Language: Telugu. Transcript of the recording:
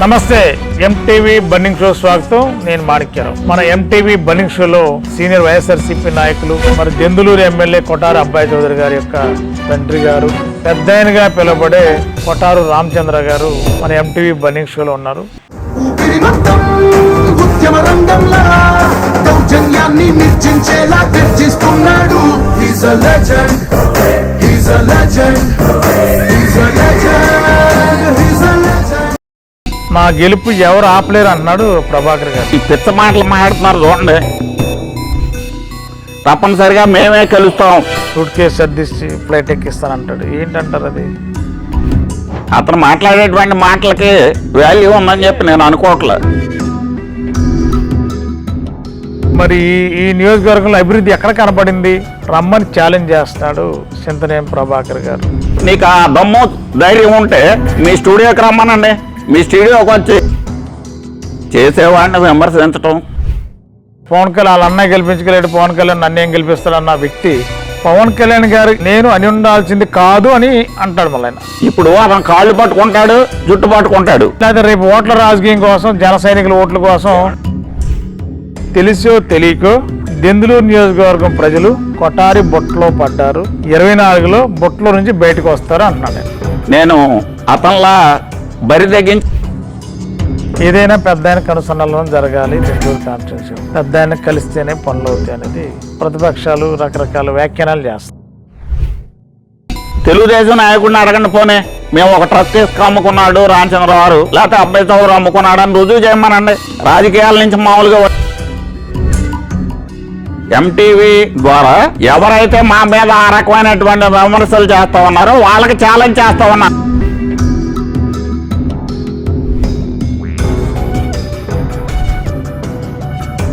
నమస్తే ఎంటీవీ బన్నింగ్ షో స్వాగతం. నేను మాణిక్యరావు. మన ఎంటీవీ బన్నింగ్ షోలో సీనియర్ వైఎస్ఆర్సీపీ నాయకులు మరి జందులూరు ఎమ్మెల్యే కొటారు అబ్బాయి చౌదరి గారి యొక్క తండ్రి గారు పెద్దాయనగా పిలువబడే కొటారు రామచంద్ర గారు మన ఎంటీవీ బన్నింగ్ షోలో ఉన్నారు. దౌర్జన్యాన్ని నిర్జించేలా He's a legend. నా గెలుపు ఎవరు ఆపలేరు అన్నాడు ప్రభాకర్ గారు. ఈ పిచ్చ మాటలు మాట్లాడుతున్నారు చూడండి. తప్పనిసరిగా మేమే కలుస్తాం. సూట్ కేసు సర్దిసి ఫ్లైట్ ఎక్కిస్తానంటాడు. ఏంటంటారు అది? అతను మాట్లాడేటువంటి మాటలకి వాల్యూ ఉందని చెప్పి నేను అనుకోవట్లే. మరి ఈ- నియోజకవర్గంలో అభివృద్ధి ఎక్కడ కనపడింది రమ్మని ఛాలెంజ్ చేస్తున్నాడు చింతనేం ప్రభాకర్ గారు. నీకు ఆ దమ్ము ధైర్యం ఉంటే మీ స్టూడియోకి రమ్మనండి. మీ స్టూడియోకి వచ్చి చేసేవాడిని విమర్శించటం పవన్ కళ్యాణ్ వాళ్ళ అన్నయ్య గెలిపించగలేడు పవన్ కళ్యాణ్ నన్ను ఏం గెలిపిస్తాడన్న వ్యక్తి పవన్ కళ్యాణ్ గారు నేను అని ఉండాల్సింది కాదు అని అంటాడు మళ్ళీ. ఇప్పుడు అతను కాళ్ళు పట్టుకుంటాడు జుట్టు పట్టుకుంటాడు లేదా రేపు ఓట్ల రాజకీయం కోసం జన సైనికుల ఓట్ల కోసం తెలిసో తెలియకో దెందులూరు నియోజకవర్గం ప్రజలు కొటారి బొట్టలో పడ్డారు ఇరవై నాలుగులో బొట్టలో నుంచి బయటకు వస్తారు అంటున్నాడు. నేను అతనిలా బరి తెగించి. ఏదైనా పెద్ద ఆయన కనుసన్నలం జరగాలి దెందులూరు కాన్స్టిట్యూన్సీ పెద్ద ఆయన కలిస్తేనే పనులు అవుతాయి అనేది ప్రతిపక్షాలు రకరకాల వ్యాఖ్యానాలు చేస్తాయి. తెలుగుదేశం నాయకుడిని అడగండి పోనే. మేము ఒక ట్రక్ తీసుకు అమ్ముకున్నాడు రామచంద్రరావు గారు. లేకపోతే అబ్బాయి చౌదరి అమ్ముకున్నాడు అని రుజువు చేయమనండి. రాజకీయాల నుంచి మామూలుగా ఎంటీవీ ద్వారా ఎవరైతే మా మీద ఆ రకమైనటువంటి విమర్శలు చేస్తా ఉన్నారో వాళ్ళకి ఛాలెంజ్ చేస్తా ఉన్నా